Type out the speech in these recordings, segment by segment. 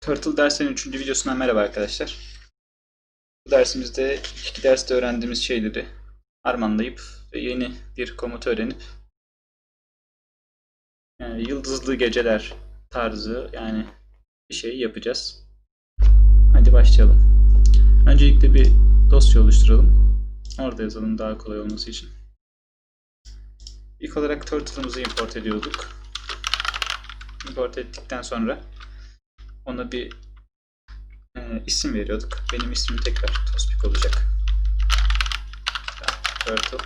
Turtle derslerinin 3. videosundan merhaba arkadaşlar. Bu dersimizde iki derste öğrendiğimiz şeyleri harmanlayıp yeni bir komut öğrenip yani yıldızlı geceler tarzı yani bir şey yapacağız. Hadi başlayalım. Öncelikle bir dosya oluşturalım. Orada yazalım daha kolay olması için. İlk olarak Turtle'ımızı import ediyorduk. Import ettikten sonra ona bir e, isim veriyorduk. Benim ismim tekrar Tospik olacak. Turtle.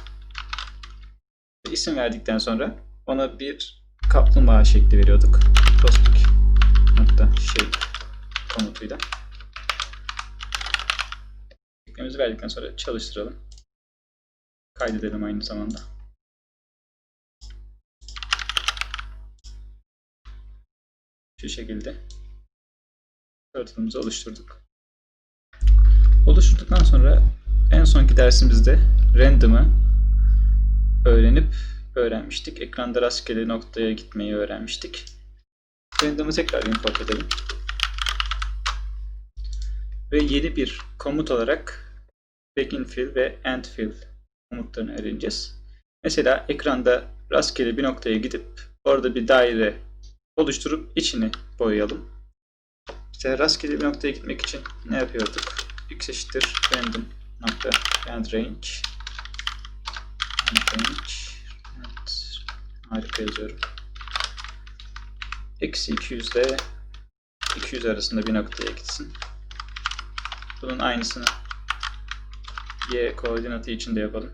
Ve isim verdikten sonra ona bir kaplumbağa şekli veriyorduk. Tospik nokta shape komutuyla. Şeklimizi verdikten sonra çalıştıralım. Kaydedelim aynı zamanda. Şu şekilde Turtle'ımızı oluşturduk. Oluşturduktan sonra en sonki dersimizde random'ı öğrenip öğrenmiştik. Ekranda rastgele noktaya gitmeyi öğrenmiştik. Random'ı tekrar import edelim. Ve yeni bir komut olarak begin fill ve end fill komutlarını öğreneceğiz. Mesela ekranda rastgele bir noktaya gidip orada bir daire oluşturup içini boyayalım. İşte rastgele bir noktaya gitmek için ne yapıyorduk? x eşittir random nokta rand range evet, harika yazıyorum. Eksi 200 ile 200 arasında bir noktaya gitsin. Bunun aynısını y koordinatı için de yapalım.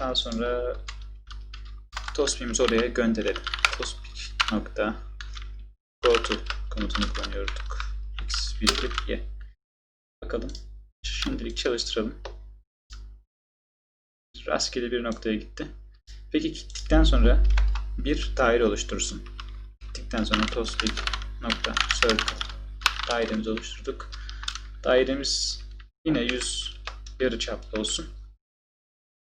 Daha sonra Tospik'imizi oraya gönderelim. Tospik nokta to komutunu kullanıyorduk. x virgül y. Bakalım. Şimdilik çalıştıralım. Rastgele bir noktaya gitti. Peki gittikten sonra bir daire oluştursun. Gittikten sonra tospik nokta circle dairemizi oluşturduk. Dairemiz yine 100 yarı çaplı olsun.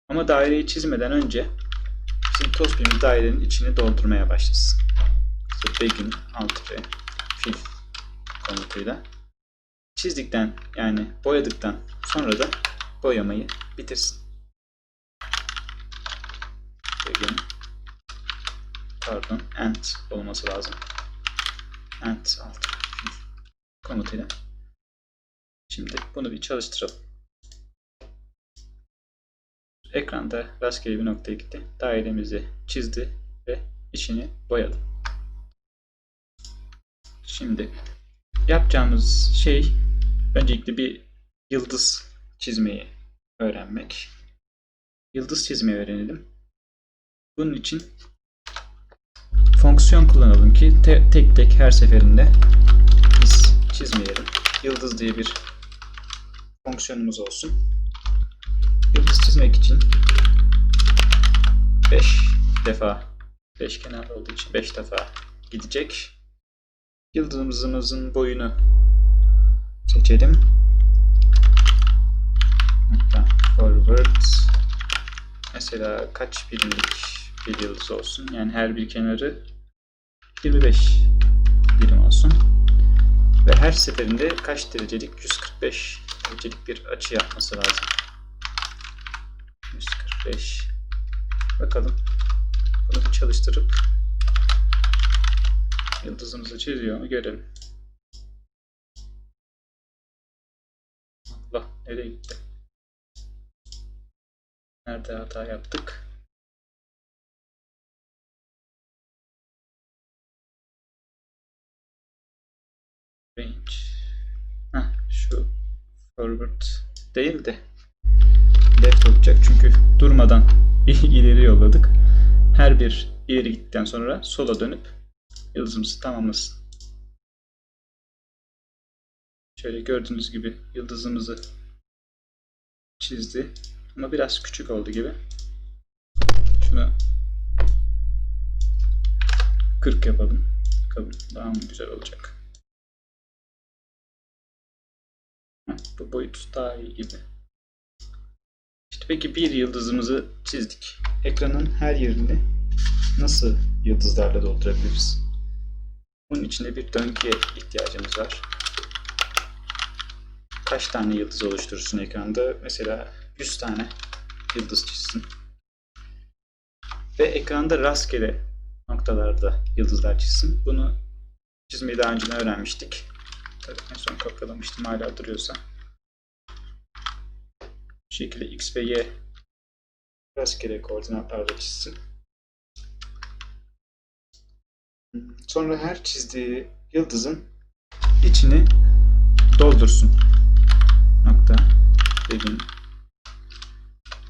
Ama daireyi çizmeden önce bizim tospikimiz dairenin içini doldurmaya başlasın. İşte begin alt ve fill komutuyla. Çizdikten yani boyadıktan sonra da boyamayı bitirsin. Begin pardon end olması lazım. End alt fill komutuyla. Şimdi bunu bir çalıştıralım. Ekranda rastgele bir noktaya gitti. Dairemizi çizdi ve içini boyadı. Şimdi yapacağımız şey öncelikle bir yıldız çizmeyi öğrenmek. Yıldız çizmeyi öğrenelim. Bunun için fonksiyon kullanalım ki te- tek tek her seferinde biz çizmeyelim. Yıldız diye bir fonksiyonumuz olsun. Yıldız çizmek için 5 defa 5 kenar olduğu için 5 defa gidecek. Yıldızımızın boyunu seçelim. Hatta forward mesela kaç birimlik bir yıldız olsun. Yani her bir kenarı 25 birim olsun. Ve her seferinde kaç derecelik? 145 derecelik bir açı yapması lazım. 145 Bakalım. Bunu çalıştırıp yıldızımızı çiziyor görelim. Allah nereye gitti? Nerede hata yaptık? Range. Heh, şu forward değil de left olacak çünkü durmadan ileri yolladık. Her bir ileri gittikten sonra sola dönüp yıldızımızı tamamlasın. Şöyle gördüğünüz gibi yıldızımızı çizdi. Ama biraz küçük oldu gibi. Şunu 40 yapalım. Bakalım daha mı güzel olacak. Bu boyut daha iyi gibi. İşte peki bir yıldızımızı çizdik. Ekranın her yerini nasıl yıldızlarla doldurabiliriz? Bunun içinde bir döngüye ihtiyacımız var. Kaç tane yıldız oluşturursun ekranda? Mesela 100 tane yıldız çizsin. Ve ekranda rastgele noktalarda yıldızlar çizsin. Bunu çizmeyi daha önce öğrenmiştik. Tabii en son kopyalamıştım hala duruyorsa. Bu şekilde x ve y rastgele koordinatlarda çizsin. Sonra her çizdiği yıldızın içini doldursun. Nokta, begin,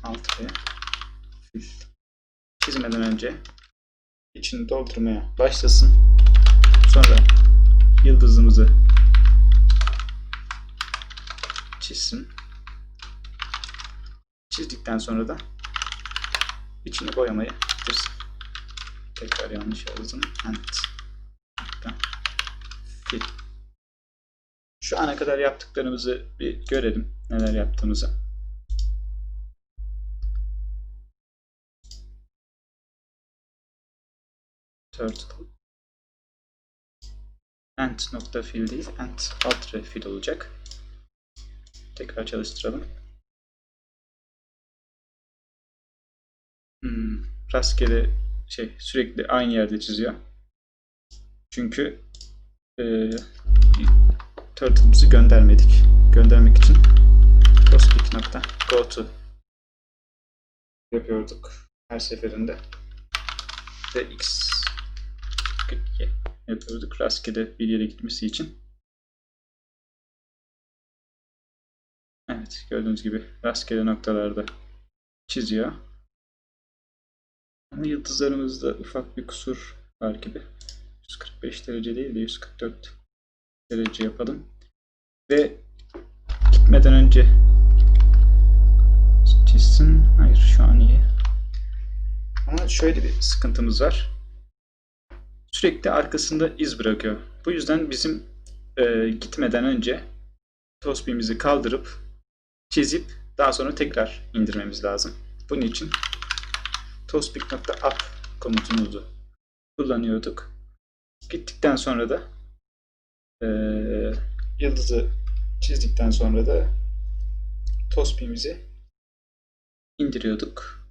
alt ve fill. Çizmeden önce içini doldurmaya başlasın. Sonra yıldızımızı çizsin. Çizdikten sonra da içini boyamayı bitirsin. Tekrar yanlış yazdım. And. Fill. Şu ana kadar yaptıklarımızı bir görelim. Neler yaptığımızı. Turtle. End nokta fill değil. End alt fill olacak. Tekrar çalıştıralım. Hmm, rastgele şey sürekli aynı yerde çiziyor. Çünkü e, turtle'ımızı göndermedik. Göndermek için prospect nokta go to yapıyorduk her seferinde. Ve x 42 yapıyorduk rastgele bir yere gitmesi için. Evet gördüğünüz gibi rastgele noktalarda çiziyor. Ama yıldızlarımızda ufak bir kusur var gibi. 145 derece değil de 144 derece yapalım. Ve gitmeden önce çizsin. Hayır şu an iyi. Ama şöyle bir sıkıntımız var. Sürekli arkasında iz bırakıyor. Bu yüzden bizim e, gitmeden önce tosbihimizi kaldırıp çizip daha sonra tekrar indirmemiz lazım. Bunun için tospik.up komutumuzu kullanıyorduk. Gittikten sonra da e, yıldızı çizdikten sonra da tospimizi indiriyorduk.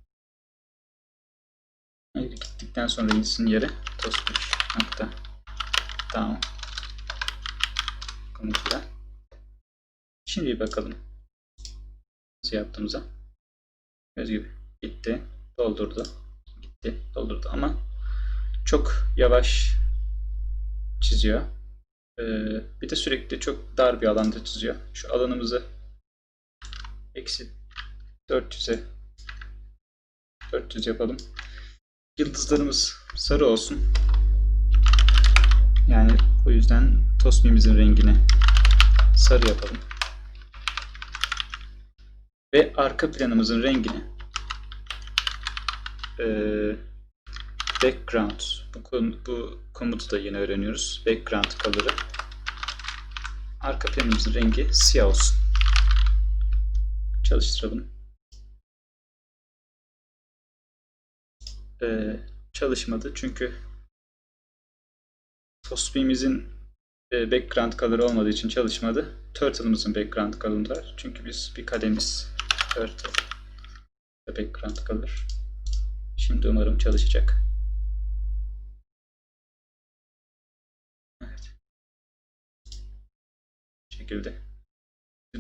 Gittikten sonra insin yere tospik nokta down komutuyla. Şimdi bakalım nasıl yaptığımıza. Göz gibi gitti, doldurdu, gitti, doldurdu ama çok yavaş çiziyor. Ee, bir de sürekli çok dar bir alanda çiziyor. Şu alanımızı eksi 400'e 400 yapalım. Yıldızlarımız sarı olsun. Yani o yüzden tosmimizin rengini sarı yapalım. Ve arka planımızın rengini ee, background bu, bu komutu da yine öğreniyoruz. Background color'ı arka planımızın rengi siyah olsun. Çalıştıralım. Ee, çalışmadı çünkü Tospim'imizin e, background color olmadığı için çalışmadı. Turtle'ımızın background color'ı var. Çünkü biz bir kademiz Turtle background color. Şimdi umarım çalışacak. Evet. Bu şekilde.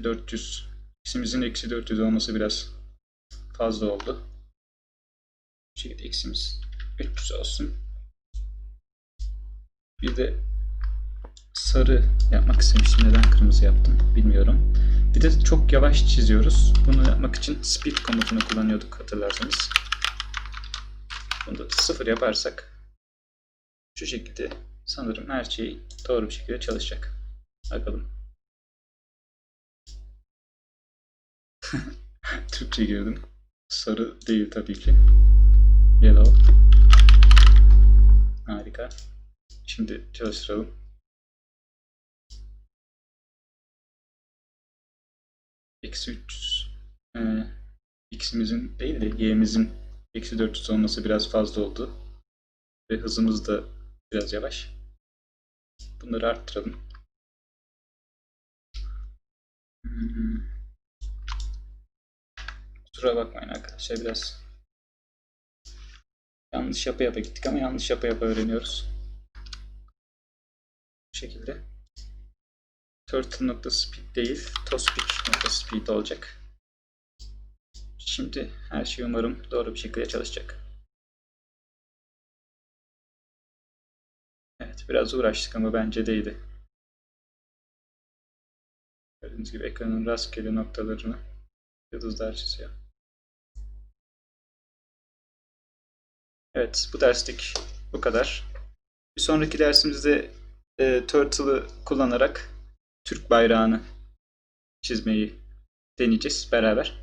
400. X'imizin eksi 400 olması biraz fazla oldu. Bu şekilde X'imiz 300 olsun. Bir de sarı yapmak istemiştim. Neden kırmızı yaptım bilmiyorum. Bir de çok yavaş çiziyoruz. Bunu yapmak için speed komutunu kullanıyorduk hatırlarsanız. Bunu da sıfır yaparsak şu şekilde sanırım her şey doğru bir şekilde çalışacak. Bakalım. Türkçe girdim. Sarı değil tabii ki. Yellow. Harika. Şimdi çalıştıralım. Eksi 300. Ee, x'imizin değil de y'imizin eksi 400 olması biraz fazla oldu. Ve hızımız da biraz yavaş. Bunları arttıralım. Kusura bakmayın arkadaşlar biraz yanlış yapa yapa gittik ama yanlış yapa yapa öğreniyoruz. Bu şekilde. Turtle.speed değil, toSpeed.speed olacak. Şimdi her şey umarım doğru bir şekilde çalışacak. Evet, biraz uğraştık ama bence değdi. Gördüğünüz gibi ekranın rastgele noktalarını yıldızlar çiziyor. Evet, bu derslik bu kadar. Bir sonraki dersimizde e, Turtle'ı kullanarak Türk bayrağını çizmeyi deneyeceğiz beraber.